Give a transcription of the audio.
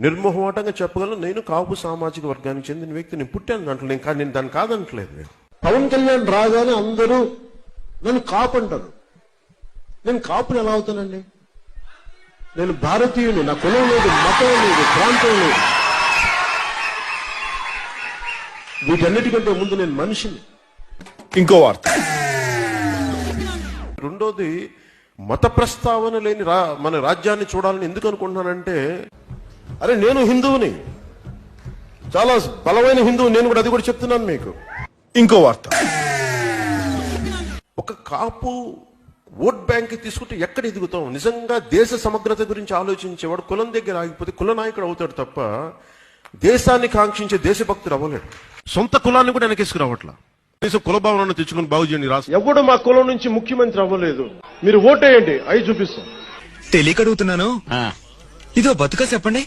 నిర్మోహమాటంగా చెప్పగలను. నేను కాపు సామాజిక వర్గానికి చెందిన వ్యక్తి నేను పుట్టాను దాంట్లో నేను కా- నేను దాన్ని కాదనట్లేదు నేను. పవన్ కళ్యాణ్ రాగానే అందరూ నన్ను కాపు అంటారు. నేను కాపుని ఎలా అవుతానండి? నేను భారతీయుని నా కులం లేదు మతం లేదు ప్రాంతం లేదు. వీటన్నిటికంటే ముందు నేను మనిషిని. ఇంకో వార్త. రెండోది మత ప్రస్తావన లేని రా మన రాజ్యాన్ని చూడాలని ఎందుకు అనుకుంటున్నానంటే అరే నేను హిందువుని. చాలా బలమైన హిందువు నేను కూడా అది కూడా చెప్తున్నాను మీకు. ఇంకో వార్త. ఒక కాపు ఓట్ బ్యాంక్ తీసుకుంటే ఎక్కడ ఎదుగుతాం? నిజంగా దేశ సమగ్రత గురించి ఆలోచించేవాడు కులం దగ్గర ఆగిపోతే కుల నాయకుడు అవుతాడు తప్ప దేశాన్ని కాంక్షించే దేశభక్తుడు అవ్వలేడు. సొంత కులాన్ని కూడా వెనకేసుకురావట్లా? కనీసం కుల భావనను తెచ్చుకుని బాగు చేయండి రాష్ట్రం ఎవడు మా కులం నుంచి ముఖ్యమంత్రి అవ్వలేదు. మీరు ఓటేయండి అవి చూపిస్తాం. తెలియక అడుగుతున్నాను. ఇదో బతుక చెప్పండి.